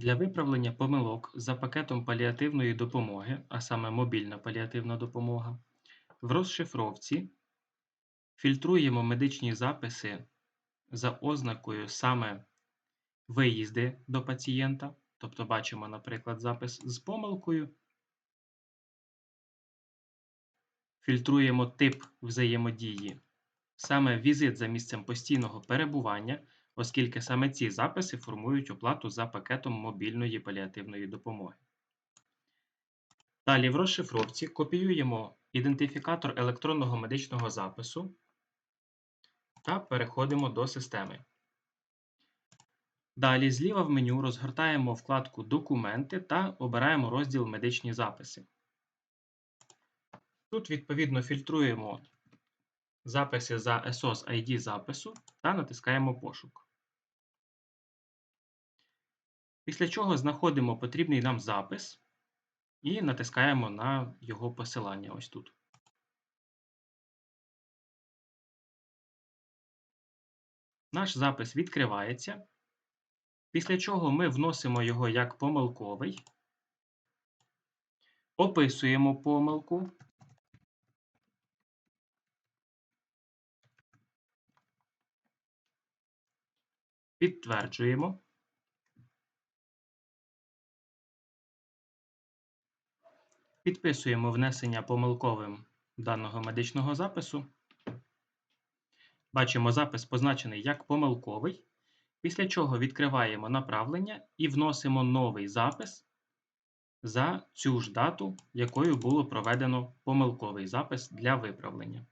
Для виправлення помилок за пакетом паліативної допомоги, а саме мобільна паліативна допомога, в розшифровці фільтруємо медичні записи за ознакою саме виїзди до пацієнта, тобто бачимо, наприклад, запис з помилкою. Фільтруємо тип взаємодії, саме візит за місцем постійного перебування, оскільки саме ці записи формують оплату за пакетом мобільної паліативної допомоги. Далі в розшифровці копіюємо ідентифікатор електронного медичного запису та переходимо до системи. Далі зліва в меню розгортаємо вкладку Документи та обираємо розділ Медичні записи. Тут, відповідно, фільтруємо записи за SOS ID запису та натискаємо Пошук. Після чого знаходимо потрібний нам запис і натискаємо на його посилання ось тут. Наш запис відкривається, після чого ми вносимо його як помилковий, описуємо помилку. Підтверджуємо. Підписуємо внесення помилковим даного медичного запису. Бачимо запис позначений як помилковий, після чого відкриваємо направлення і вносимо новий запис за цю ж дату, якою було проведено помилковий запис для виправлення.